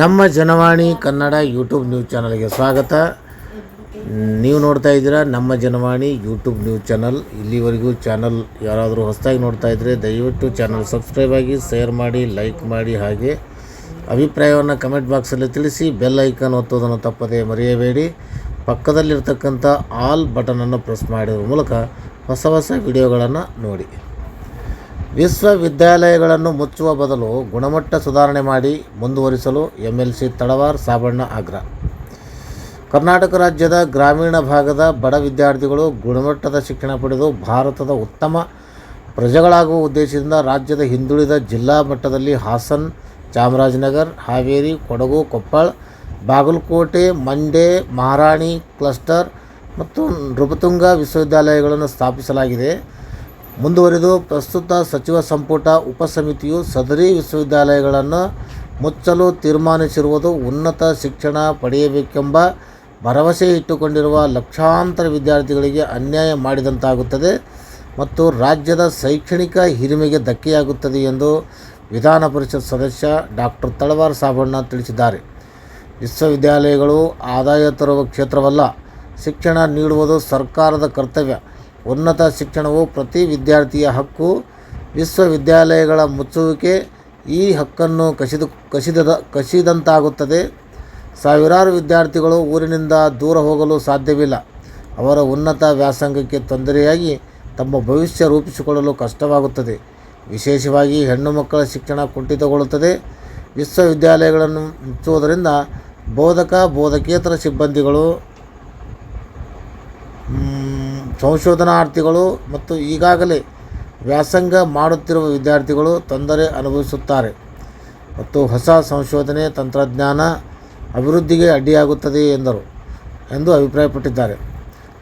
ನಮ್ಮ Janavani Kannada YouTube news ಚಾನಲ್ಗೆ ಸ್ವಾಗತ. ನೀವು ನೋಡ್ತಾ ಇದ್ದೀರಾ ನಮ್ಮ ಜನವಾಣಿ ಯೂಟ್ಯೂಬ್ ನ್ಯೂಸ್ ಚಾನಲ್. ಇಲ್ಲಿವರೆಗೂ ಚಾನಲ್ ಯಾರಾದರೂ ಹೊಸದಾಗಿ ನೋಡ್ತಾ ಇದ್ದರೆ ದಯವಿಟ್ಟು ಚಾನಲ್ ಸಬ್ಸ್ಕ್ರೈಬ್ ಆಗಿ, ಶೇರ್ ಮಾಡಿ, ಲೈಕ್ ಮಾಡಿ ಹಾಗೆ ಅಭಿಪ್ರಾಯವನ್ನು ಕಮೆಂಟ್ ಬಾಕ್ಸಲ್ಲಿ ತಿಳಿಸಿ, ಬೆಲ್ ಐಕಾನ್ ಒತ್ತೋದನ್ನು ತಪ್ಪದೇ ಮರೆಯಬೇಡಿ. ಪಕ್ಕದಲ್ಲಿರ್ತಕ್ಕಂಥ ಆಲ್ ಬಟನನ್ನು ಪ್ರೆಸ್ ಮಾಡಿದ್ರ ಮೂಲಕ ಹೊಸ ಹೊಸ ವಿಡಿಯೋಗಳನ್ನು ನೋಡಿ. ವಿಶ್ವವಿದ್ಯಾಲಯಗಳನ್ನು ಮುಚ್ಚುವ ಬದಲು ಗುಣಮಟ್ಟ ಸುಧಾರಣೆ ಮಾಡಿ ಮುಂದುವರಿಸಲು M L C Talawar Sabanna ಆಗ್ರಹ ಕರ್ನಾಟಕ ರಾಜ್ಯದ ಗ್ರಾಮೀಣ ಭಾಗದ ಬಡ ವಿದ್ಯಾರ್ಥಿಗಳು ಗುಣಮಟ್ಟದ ಶಿಕ್ಷಣ ಪಡೆದು ಭಾರತದ ಉತ್ತಮ ಪ್ರಜೆಗಳಾಗುವ ಉದ್ದೇಶದಿಂದ ರಾಜ್ಯದ ಹಿಂದುಳಿದ ಜಿಲ್ಲಾ ಮಟ್ಟದಲ್ಲಿ ಹಾಸನ್, ಚಾಮರಾಜನಗರ್, ಹಾವೇರಿ, ಕೊಡಗು, ಕೊಪ್ಪಳ, ಬಾಗಲಕೋಟೆ, ಮಂಡ್ಯ, ಮಹಾರಾಣಿ, ಕ್ಲಸ್ಟರ್ ಮತ್ತು ನೃಪತುಂಗ ವಿಶ್ವವಿದ್ಯಾಲಯಗಳನ್ನು ಸ್ಥಾಪಿಸಲಾಗಿದೆ. ಮುಂದುವರಿದು ಪ್ರಸ್ತುತ ಸಚಿವ ಸಂಪುಟ ಉಪಸಮಿತಿಯು ಸದರಿ ವಿಶ್ವವಿದ್ಯಾಲಯಗಳನ್ನು ಮುಚ್ಚಲು ತೀರ್ಮಾನಿಸಿರುವುದು ಉನ್ನತ ಶಿಕ್ಷಣ ಪಡೆಯಬೇಕೆಂಬ ಭರವಸೆ ಇಟ್ಟುಕೊಂಡಿರುವ ಲಕ್ಷಾಂತರ ವಿದ್ಯಾರ್ಥಿಗಳಿಗೆ ಅನ್ಯಾಯ ಮಾಡಿದಂತಾಗುತ್ತದೆ ಮತ್ತು ರಾಜ್ಯದ ಶೈಕ್ಷಣಿಕ ಹಿರಿಮೆಗೆ ಧಕ್ಕೆಯಾಗುತ್ತದೆ ಎಂದು ವಿಧಾನ ಪರಿಷತ್ ಸದಸ್ಯ ಡಾಕ್ಟರ್ ತಳವಾರ್ ಸಾಬಣ್ಣ ತಿಳಿಸಿದ್ದಾರೆ. ವಿಶ್ವವಿದ್ಯಾಲಯಗಳು ಆದಾಯ ತರುವ ಕ್ಷೇತ್ರವಲ್ಲ, ಶಿಕ್ಷಣ ನೀಡುವುದು ಸರ್ಕಾರದ ಕರ್ತವ್ಯ. ಉನ್ನತ ಶಿಕ್ಷಣವು ಪ್ರತಿ ವಿದ್ಯಾರ್ಥಿಯ ಹಕ್ಕು. ವಿಶ್ವವಿದ್ಯಾಲಯಗಳ ಮುಚ್ಚುವಿಕೆ ಈ ಹಕ್ಕನ್ನು ಕಸಿದು ಕಸಿದ ಕಸಿದಂತಾಗುತ್ತದೆ. ಸಾವಿರಾರು ವಿದ್ಯಾರ್ಥಿಗಳು ಊರಿನಿಂದ ದೂರ ಹೋಗಲು ಸಾಧ್ಯವಿಲ್ಲ. ಅವರ ಉನ್ನತ ವ್ಯಾಸಂಗಕ್ಕೆ ತೊಂದರೆಯಾಗಿ ತಮ್ಮ ಭವಿಷ್ಯ ರೂಪಿಸಿಕೊಳ್ಳಲು ಕಷ್ಟವಾಗುತ್ತದೆ. ವಿಶೇಷವಾಗಿ ಹೆಣ್ಣು ಮಕ್ಕಳ ಶಿಕ್ಷಣ ಕುಂಠಿತಗೊಳ್ಳುತ್ತದೆ. ವಿಶ್ವವಿದ್ಯಾಲಯಗಳನ್ನು ಮುಚ್ಚುವುದರಿಂದ ಬೋಧಕ, ಬೋಧಕೇತರ ಸಿಬ್ಬಂದಿಗಳು ಸಂಶೋಧನಾರ್ಥಿಗಳು ಮತ್ತು ಈಗಾಗಲೇ ವ್ಯಾಸಂಗ ಮಾಡುತ್ತಿರುವ ವಿದ್ಯಾರ್ಥಿಗಳು ತೊಂದರೆ ಅನುಭವಿಸುತ್ತಾರೆ. ಮತ್ತು ಹೊಸ ಸಂಶೋಧನೆ, ತಂತ್ರಜ್ಞಾನ ಅಭಿವೃದ್ಧಿಗೆ ಅಡ್ಡಿಯಾಗುತ್ತದೆ ಎಂದರು ಎಂದು ಅಭಿಪ್ರಾಯಪಟ್ಟಿದ್ದಾರೆ.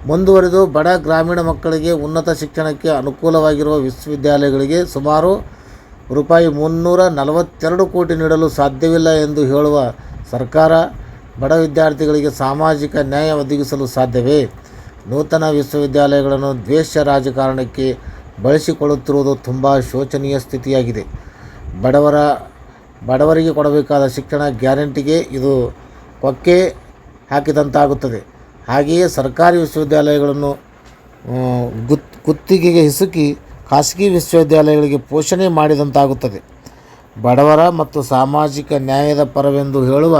ಮುಂದುವರೆದು ಬಡ ಗ್ರಾಮೀಣ ಮಕ್ಕಳಿಗೆ ಉನ್ನತ ಶಿಕ್ಷಣಕ್ಕೆ ಅನುಕೂಲವಾಗಿರುವ ವಿಶ್ವವಿದ್ಯಾಲಯಗಳಿಗೆ ಸುಮಾರು ರೂಪಾಯಿ ಮುನ್ನೂರ ನಲವತ್ತೆರಡು ಕೋಟಿ ನೀಡಲು ಸಾಧ್ಯವಿಲ್ಲ ಎಂದು ಹೇಳುವ ಸರ್ಕಾರ ಬಡ ವಿದ್ಯಾರ್ಥಿಗಳಿಗೆ ಸಾಮಾಜಿಕ ನ್ಯಾಯ ಒದಗಿಸಲು ಸಾಧ್ಯವೇ? ನೂತನ ವಿಶ್ವವಿದ್ಯಾಲಯಗಳನ್ನು ದ್ವೇಷ ರಾಜಕಾರಣಕ್ಕೆ ಬಳಸಿಕೊಳ್ಳುತ್ತಿರುವುದು ತುಂಬ ಶೋಚನೀಯ ಸ್ಥಿತಿಯಾಗಿದೆ. ಬಡವರ, ಬಡವರಿಗೆ ಕೊಡಬೇಕಾದ ಶಿಕ್ಷಣ ಗ್ಯಾರಂಟಿಗೆ ಇದು ಕೊಕ್ಕೆ ಹಾಕಿದಂತಾಗುತ್ತದೆ. ಹಾಗೆಯೇ ಸರ್ಕಾರಿ ವಿಶ್ವವಿದ್ಯಾಲಯಗಳನ್ನು ಗುತ್, ಗುತ್ತಿಗೆಗೆ ಹಿಸುಕಿ ಖಾಸಗಿ ವಿಶ್ವವಿದ್ಯಾಲಯಗಳಿಗೆ ಪೋಷಣೆ ಮಾಡಿದಂತಾಗುತ್ತದೆ. ಬಡವರ ಮತ್ತು ಸಾಮಾಜಿಕ ನ್ಯಾಯದ ಪರವೆಂದು ಹೇಳುವ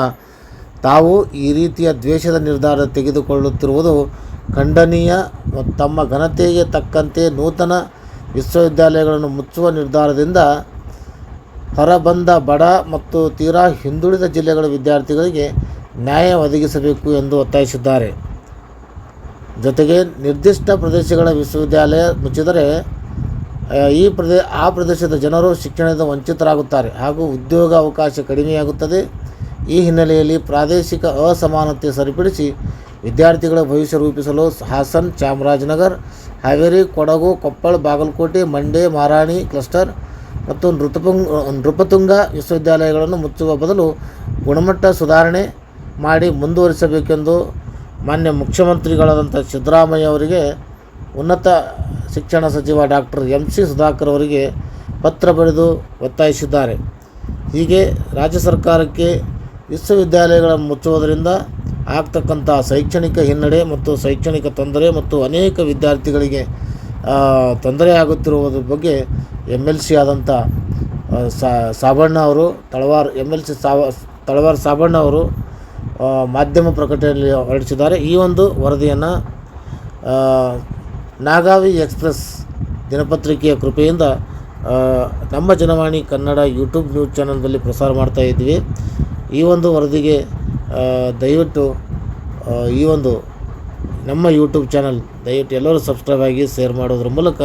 ತಾವು ಈ ರೀತಿಯ ದ್ವೇಷದ ನಿರ್ಧಾರ ತೆಗೆದುಕೊಳ್ಳುತ್ತಿರುವುದು ಖಂಡನೀಯ ತಮ್ಮ ಘನತೆಗೆ ತಕ್ಕಂತೆ ನೂತನ ವಿಶ್ವವಿದ್ಯಾಲಯಗಳನ್ನು ಮುಚ್ಚುವ ನಿರ್ಧಾರದಿಂದ ಹೊರಬಂದ ಬಡ ಮತ್ತು ತೀರಾ ಹಿಂದುಳಿದ ಜಿಲ್ಲೆಗಳ ವಿದ್ಯಾರ್ಥಿಗಳಿಗೆ ನ್ಯಾಯ ಒದಗಿಸಬೇಕು ಎಂದು ಒತ್ತಾಯಿಸಿದ್ದಾರೆ. ಜೊತೆಗೆ ನಿರ್ದಿಷ್ಟ ಪ್ರದೇಶಗಳ ವಿಶ್ವವಿದ್ಯಾಲಯ ಮುಚ್ಚಿದರೆ ಈ ಪ್ರದೇ, ಆ ಪ್ರದೇಶದ ಜನರು ಶಿಕ್ಷಣದಿಂದ ವಂಚಿತರಾಗುತ್ತಾರೆ ಹಾಗೂ ಉದ್ಯೋಗ ಅವಕಾಶ ಕಡಿಮೆಯಾಗುತ್ತದೆ. ಈ ಹಿನ್ನೆಲೆಯಲ್ಲಿ ಪ್ರಾದೇಶಿಕ ಅಸಮಾನತೆ ಸರಿಪಡಿಸಿ ವಿದ್ಯಾರ್ಥಿಗಳ ಭವಿಷ್ಯ ರೂಪಿಸಲು ಹಾಸನ್ ಚಾಮರಾಜನಗರ್, ಹಾವೇರಿ, ಕೊಡಗು, ಕೊಪ್ಪಳ, ಬಾಗಲಕೋಟೆ, ಮಂಡ್ಯ, ಮಾರಾಣಿ ಕ್ಲಸ್ಟರ್ ಮತ್ತು ನೃತಪುಂಗ್ ನೃಪತುಂಗ ವಿಶ್ವವಿದ್ಯಾಲಯಗಳನ್ನು ಮುಚ್ಚುವ ಬದಲು ಗುಣಮಟ್ಟ ಸುಧಾರಣೆ ಮಾಡಿ ಮುಂದುವರಿಸಬೇಕೆಂದು ಮಾನ್ಯ ಮುಖ್ಯಮಂತ್ರಿಗಳಾದಂಥ ಸಿದ್ದರಾಮಯ್ಯ ಅವರಿಗೆ ಉನ್ನತ ಶಿಕ್ಷಣ ಸಚಿವ ಡಾಕ್ಟರ್ ಎಂ ಸಿ ಸುಧಾಕರ್ ಅವರಿಗೆ ಪತ್ರ ಬರೆದು ಒತ್ತಾಯಿಸಿದ್ದಾರೆ. ಹೀಗೆ ರಾಜ್ಯ ಸರ್ಕಾರಕ್ಕೆ ವಿಶ್ವವಿದ್ಯಾಲಯಗಳನ್ನು ಮುಚ್ಚುವುದರಿಂದ ಆಗ್ತಕ್ಕಂಥ ಶೈಕ್ಷಣಿಕ ಹಿನ್ನಡೆ ಮತ್ತು ಶೈಕ್ಷಣಿಕ ತೊಂದರೆ ಮತ್ತು ಅನೇಕ ವಿದ್ಯಾರ್ಥಿಗಳಿಗೆ ತೊಂದರೆ ಆಗುತ್ತಿರುವುದ್ರ ಬಗ್ಗೆ ಎಂ ಎಲ್ ಸಿ ಆದಂಥ ಸಾಬಣ್ಣ ಅವರು, ತಳವಾರ್ ಎಂ ಎಲ್ ಸಿ ಸಾವ, ತಳವಾರ್ ಸಾಬಣ್ಣ ಅವರು ಮಾಧ್ಯಮ ಪ್ರಕಟಣೆಯಲ್ಲಿ ಹೊರಡಿಸಿದ್ದಾರೆ. ಈ ಒಂದು ವರದಿಯನ್ನು ನಾಗಾವಿ ಎಕ್ಸ್ಪ್ರೆಸ್ ದಿನಪತ್ರಿಕೆಯ ಕೃಪೆಯಿಂದ ನಮ್ಮ ಜನವಾಣಿ ಕನ್ನಡ ಯೂಟ್ಯೂಬ್ ನ್ಯೂಸ್ ಚಾನಲ್ನಲ್ಲಿ ಪ್ರಸಾರ ಮಾಡ್ತಾ ಇದ್ವಿ ಈ ಒಂದು ವರದಿಗೆ ದಯವಿಟ್ಟು ಈ ಒಂದು ನಮ್ಮ ಯೂಟ್ಯೂಬ್ ಚಾನಲ್ ದಯವಿಟ್ಟು ಎಲ್ಲರೂ ಸಬ್ಸ್ಕ್ರೈಬ್ ಆಗಿ ಶೇರ್ ಮಾಡೋದ್ರ ಮೂಲಕ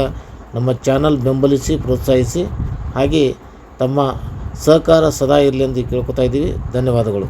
ನಮ್ಮ ಚಾನಲ್ ಬೆಂಬಲಿಸಿ, ಪ್ರೋತ್ಸಾಹಿಸಿ, ಹಾಗೆ ತಮ್ಮ ಸಹಕಾರ ಸದಾ ಇರಲಿ ಎಂದು ಕೇಳ್ಕೊತಾ ಇದ್ದೀವಿ. ಧನ್ಯವಾದಗಳು.